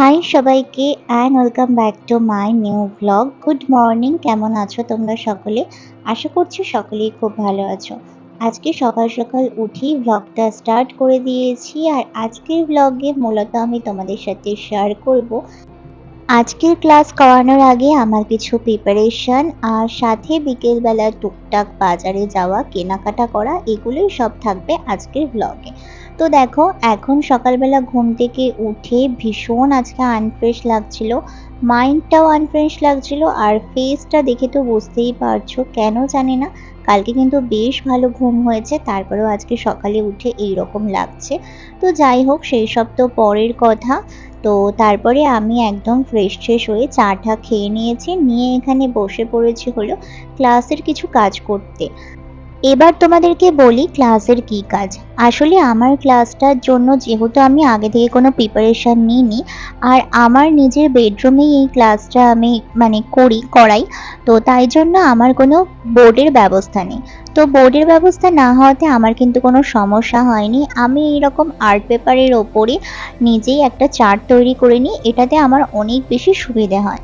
High সবাইকে and welcome back to my new blog good morning কেমন আছো তোমরা সকলে? আশা করছি সকলেই খুব ভালো আছো। আজকে সকাল সকাল উঠেই ব্লগটা স্টার্ট করে দিয়েছি, আর আজকের ব্লগে মূলত আমি তোমাদের সাথে শেয়ার করব। আজকের ক্লাস করানোর আগে আমার কিছু প্রিপারেশন আর সাথে বিকেলবেলা টুকটাক বাজারে যাওয়া, কেনাকাটা করা, এগুলোই সব থাকবে আজকের ব্লগে তো দেখো, এখন সকালবেলা ঘুম থেকে উঠে ভীষণ আজকে আনফ্রেশ লাগছিল। মাইন্ডটাও আনফ্রেশ লাগছিল আর ফেসটা দেখে তো বুঝতেই পারছ, কেন জানি না। কালকে কিন্তু বেশ ভালো ঘুম হয়েছে, তারপরেও আজকে সকালে উঠে এই রকম লাগছে। তো যাই হোক, সেই সব তো পরের কথা। তো তারপরে আমি একদম ফ্রেশ ফ্রেশ হয়ে চাটা খেয়ে নিয়েছি, নিয়ে এখানে বসে পড়েছি হলো ক্লাসের কিছু কাজ করতে। এবার তোমাদেরকে বলি ক্লাসের কি কাজ। আসলে আমার ক্লাসটার জন্য যেহেতু আমি আগে থেকে কোনো প্রিপারেশান নিইনি, আর আমার নিজের বেডরুমেই এই ক্লাসটা আমি মানে করি, করাই, তো তাই জন্য আমার কোনো বোর্ডের ব্যবস্থা নেই। তো বোর্ডের ব্যবস্থা না হওয়াতে আমার কিন্তু কোনো সমস্যা হয়নি। আমি এইরকম আর্ট পেপারের ওপরে নিজেই একটা চার্ট তৈরি করে নিই, এটাতে আমার অনেক বেশি সুবিধে হয়।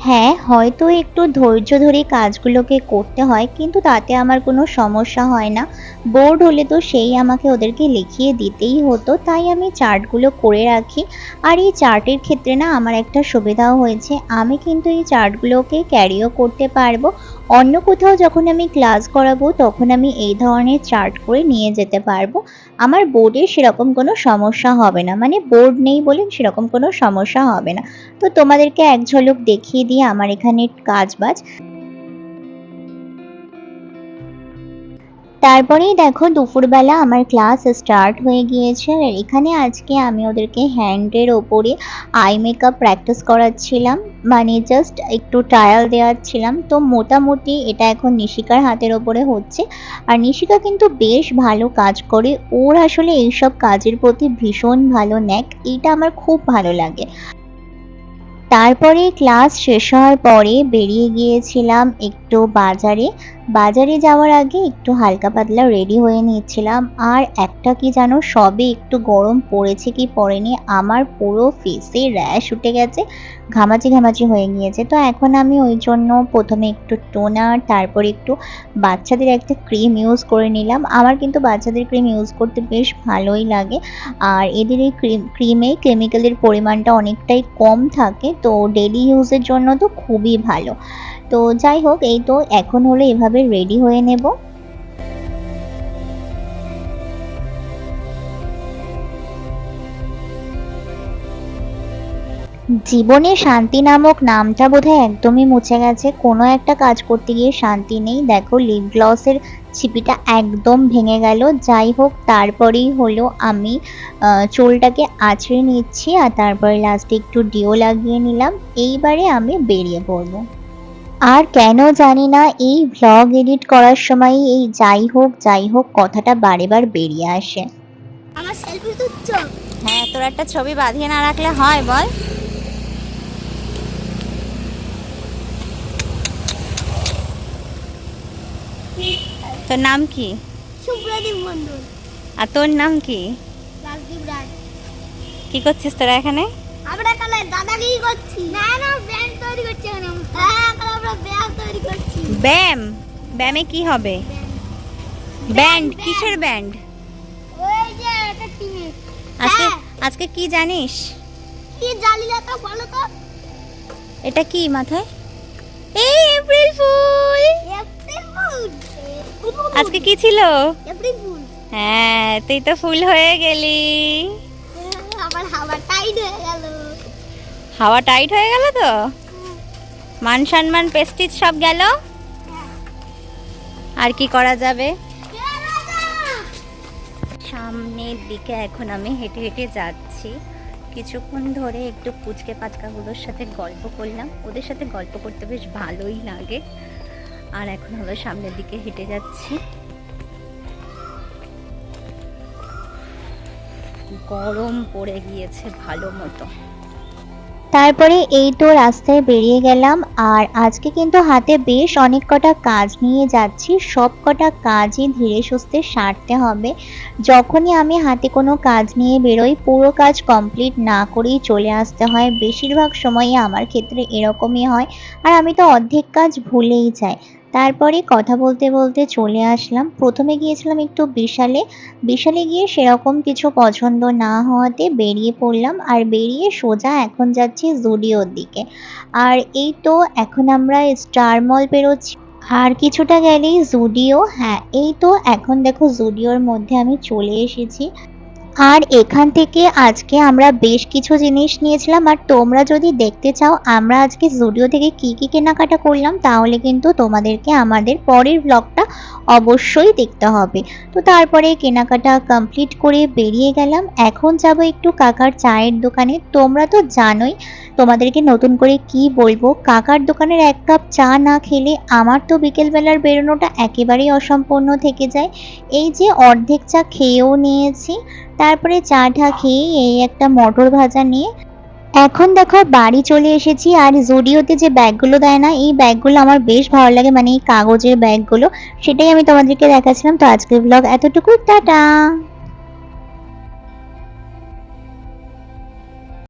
হ্যাঁ হয়তো একটু ধৈর্য ধরে কাজগুলোকে করতে হয়, কিন্তু তাতে আমার কোনো সমস্যা হয় না। বোর্ড হলে তো সেই আমাকে ওদেরকে লিখিয়ে দিতেই হতো, তাই আমি চার্টগুলো করে রাখি। আর এই চার্টের ক্ষেত্রে না আমার একটা সুবিধাও হয়েছে, আমি কিন্তু এই চার্টগুলোকে ক্যারিও করতে পারব। অন্য কোথাও যখন আমি ক্লাস করাবো, তখন আমি এই ধরনের চার্ট করে নিয়ে যেতে পারব। আমার বোর্ডে সেরকম কোনো সমস্যা হবে না মানে বোর্ড নেই বলে সেরকম কোনো সমস্যা হবে না। তো তোমাদেরকে এক ঝলক দেখিয়ে দিই আমার এখানে কাজ বাজ। তারপরেই দেখো দুপুরবেলা আমার ক্লাস স্টার্ট হয়ে গিয়েছে। আর এখানে আজকে আমি ওদেরকে হ্যান্ডের ওপরে আই মেকআপ প্র্যাকটিস করাচ্ছিলাম। মানে জাস্ট একটু ট্রায়াল দেওয়াচ্ছিলাম। তো মোটামুটি এটা এখন নিশিকার হাতের ওপরে হচ্ছে। আর নিশিকা কিন্তু বেশ ভালো কাজ করে। ওর আসলে এইসব কাজের প্রতি ভীষণ ভালো ন্যাক। এইটা আমার খুব ভালো লাগে। তারপরে ক্লাস শেষ হওয়ার পরে বেরিয়ে গিয়েছিলাম একটু বাজারে। বাজারে যাওয়ার আগে একটু হালকা পাতলা রেডি হয়ে নিচ্ছিলাম আর একটা কি জানো, সবে একটু গরম পড়েছে কি পড়েনি, আমার পুরো ফেসে র্যাশ উঠে গেছে, ঘামাচি ঘামাচি হয়ে গিয়েছে। তো এখন আমি ওই জন্য প্রথমে একটু টোনার তারপর একটু বাচ্চাদের একটা ক্রিম ইউজ করে নিলাম। আমার কিন্তু বাচ্চাদের ক্রিম ইউজ করতে বেশ ভালোই লাগে। আর এদের এই ক্রিম ক্রিমে কেমিক্যালের পরিমাণটা অনেকটাই কম থাকে, তো ডেলি ইউজের জন্য তো খুবই ভালো। তো যাই হোক, এই তো এখন হলো এভাবে রেডি হয়ে নেব। জীবনে শান্তি নামক নামটা বোধহয় একদমই মুছে গেছে। কোনো একটা কাজ করতে গিয়ে শান্তি নেই। দেখো লিপ গ্লসের ছিপিটা একদম ভেঙে গেল। যাই হোক, তারপরেই হলো আমি চুলটাকে আছড়ে নিচ্ছি আর তারপরে লাস্টে একটু ডিও লাগিয়ে নিলাম। এইবারে আমি বেরিয়ে পড়ব। আর কেন জানি না এই ভ্লগ এডিট করার সময় এই যাই হোক যাই হোক কথাটা বারে বার বেরিয়ে আসে। আমার সেলফি তুচ্ছ। হ্যাঁ তোর একটা ছবি বাঁধিয়ে না রাখলে হয় বল। তোর নাম কি? সুপ্রদীপ মন্ডল আর তোর নাম কি? রাজদীপ রায়। কি করছিস তোরা এখানে? আমরা এখানে দাদাগিরি করছি। না না ব্যান্ড তৈরি করছি এখানে আমরা। ব্যায়াম ব্যায়ামে? কি হবে? ব্যান্ড? কিসের ব্যান্ড? আজকে হ্যাঁ। আজকে কি জানিস? কি জালি না তো বলো তো। এটা কি মাথায়? এই এপ্রিল ফুল এপ্রিল ফুল আজকে কি ছিল? এপ্রিল ফুল হ্যাঁ তুই তো ফুল হয়ে গেলি। আমার হাওয়া টাইট হয়ে গেল। হাওয়া টাইট হয়ে গেল তো? মান সম্মান পেস্টিজ সব গেল? আর কি করা যাবে? সামনের দিকে এখন আমি হেঁটে হেঁটে যাচ্ছি। কিছুক্ষণ ধরে একটু পুচকে পাচকাগুলোর সাথে গল্প করলাম। ওদের সাথে গল্প করতে বেশ ভালোই লাগে। আর এখন হলো সামনের দিকে হেঁটে যাচ্ছি। গরম পড়ে গিয়েছে ভালো মতো। তারপরে এই তো রাস্তায় বেরিয়ে গেলাম। আর আজকে কিন্তু হাতে বেশ অনেক কটা কাজ নিয়ে যাচ্ছি। সব কটা কাজই ধীরে সুস্থে সারতে হবে। যখনই আমি হাতে কোনো কাজ নিয়ে বেরোই, পুরো কাজ কমপ্লিট না করেই চলে আসতে হয়। বেশিরভাগ সময়ই আমার ক্ষেত্রে এরকমই হয়। আর আমি তো অর্ধেক কাজ ভুলেই যাই। তারপরে কথা বলতে বলতে চলে আসলাম। প্রথমে গিয়েছিলাম একটু বিশালে। বিশালে গিয়ে সেরকম কিছু পছন্দ না হওয়াতে বেরিয়ে পড়লাম আর বেরিয়ে সোজা এখন যাচ্ছি জুডিওর দিকে। আর এই তো এখন আমরা স্টার মল পেরোচ্ছি। আর কিছুটা গেলেই জুডিও। হ্যাঁ এই তো এখন দেখো জুডিওর মধ্যে আমি চলে এসেছি। আর এখান থেকে আজকে আমরা বেশ কিছু জিনিস নিয়েছিলাম, আর তোমরা যদি দেখতে চাও আমরা আজকে জুডিও থেকে কি কি কেনাকাটা করলাম, তাহলে কিন্তু তোমাদেরকে আমাদের পরের ব্লগটা অবশ্যই দেখতে হবে। তো তারপরে কেনাকাটা কমপ্লিট করে বেরিয়ে গেলাম। এখন যাব একটু কাকার চায়ের দোকানে। তোমরা তো জানোই তোমাদেরকে নতুন করে কি বলব? কাকার দোকানের এক কাপ চা না খেলে আমার তো বিকেলবেলার বেরোনোটা একেবারেই অসম্পূর্ণ থেকে যায়। এই যে অর্ধেক চা খেয়েও নিয়েছি, তারপরে চা টা খেয়ে এই একটা মটর ভাজা নিয়ে এখন দেখো বাড়ি চলে এসেছি। আর জুডিওতে যে ব্যাগগুলো দেয় না, এই ব্যাগগুলো আমার বেশ ভালো লাগে। মানে এই কাগজের ব্যাগগুলো, সেটাই আমি তোমাদেরকে দেখাচ্ছিলাম। তো আজকের ব্লগ এতটুকু। টাটা!